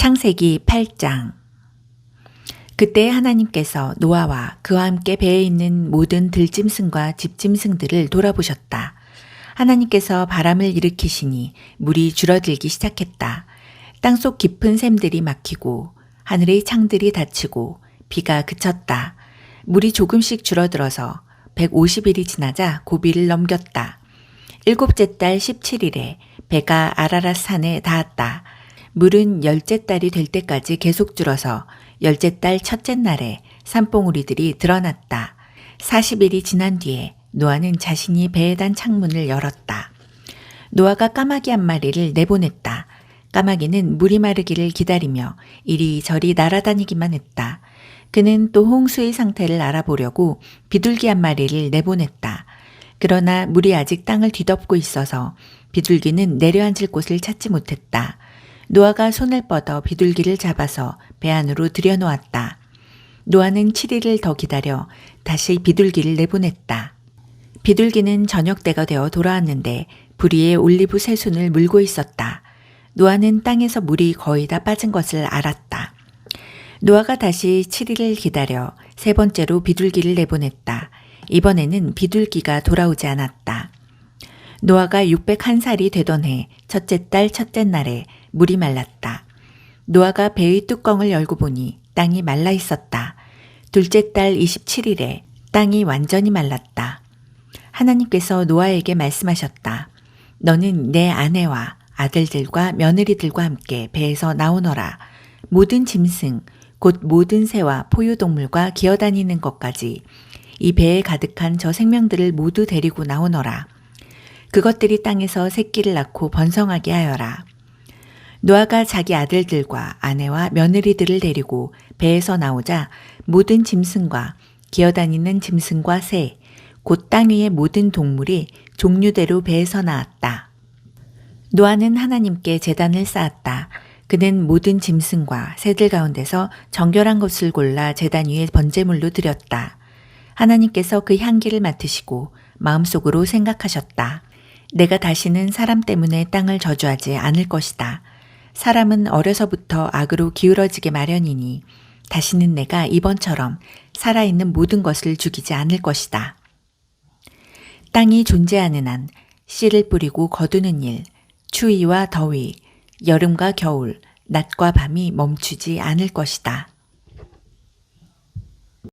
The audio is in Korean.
창세기 8장 그때 하나님께서 노아와 그와 함께 배에 있는 모든 들짐승과 집짐승들을 돌아보셨다. 하나님께서 바람을 일으키시니 물이 줄어들기 시작했다. 땅속 깊은 샘들이 막히고 하늘의 창들이 닫히고 비가 그쳤다. 물이 조금씩 줄어들어서 150일이 지나자 고비를 넘겼다. 일곱째 달 17일에 배가 아라랏 산에 닿았다. 물은 열째 달이 될 때까지 계속 줄어서 열째 달 첫째 날에 산봉우리들이 드러났다. 40일이 지난 뒤에 노아는 자신이 배에 단 창문을 열었다. 노아가 까마귀 한 마리를 내보냈다. 까마귀는 물이 마르기를 기다리며 이리저리 날아다니기만 했다. 그는 또 홍수의 상태를 알아보려고 비둘기 한 마리를 내보냈다. 그러나 물이 아직 땅을 뒤덮고 있어서 비둘기는 내려앉을 곳을 찾지 못했다. 노아가 손을 뻗어 비둘기를 잡아서 배 안으로 들여놓았다. 노아는 7일을 더 기다려 다시 비둘기를 내보냈다. 비둘기는 저녁 때가 되어 돌아왔는데 부리에 올리브 새순을 물고 있었다. 노아는 땅에서 물이 거의 다 빠진 것을 알았다. 노아가 다시 7일을 기다려 세 번째로 비둘기를 내보냈다. 이번에는 비둘기가 돌아오지 않았다. 노아가 601살이 되던 해 첫째 달 첫째 날에 물이 말랐다. 노아가 배의 뚜껑을 열고 보니 땅이 말라 있었다. 둘째 달 27일에 땅이 완전히 말랐다. 하나님께서 노아에게 말씀하셨다. 너는 내 아내와 아들들과 며느리들과 함께 배에서 나오너라. 모든 짐승, 곧 모든 새와 포유동물과 기어다니는 것까지 이 배에 가득한 저 생명들을 모두 데리고 나오너라. 그것들이 땅에서 새끼를 낳고 번성하게 하여라. 노아가 자기 아들들과 아내와 며느리들을 데리고 배에서 나오자 모든 짐승과 기어다니는 짐승과 새, 곧 땅 위의 모든 동물이 종류대로 배에서 나왔다. 노아는 하나님께 재단을 쌓았다. 그는 모든 짐승과 새들 가운데서 정결한 것을 골라 재단 위에 번제물로 드렸다. 하나님께서 그 향기를 맡으시고 마음속으로 생각하셨다. 내가 다시는 사람 때문에 땅을 저주하지 않을 것이다. 사람은 어려서부터 악으로 기울어지게 마련이니 다시는 내가 이번처럼 살아있는 모든 것을 죽이지 않을 것이다. 땅이 존재하는 한 씨를 뿌리고 거두는 일, 추위와 더위, 여름과 겨울, 낮과 밤이 멈추지 않을 것이다.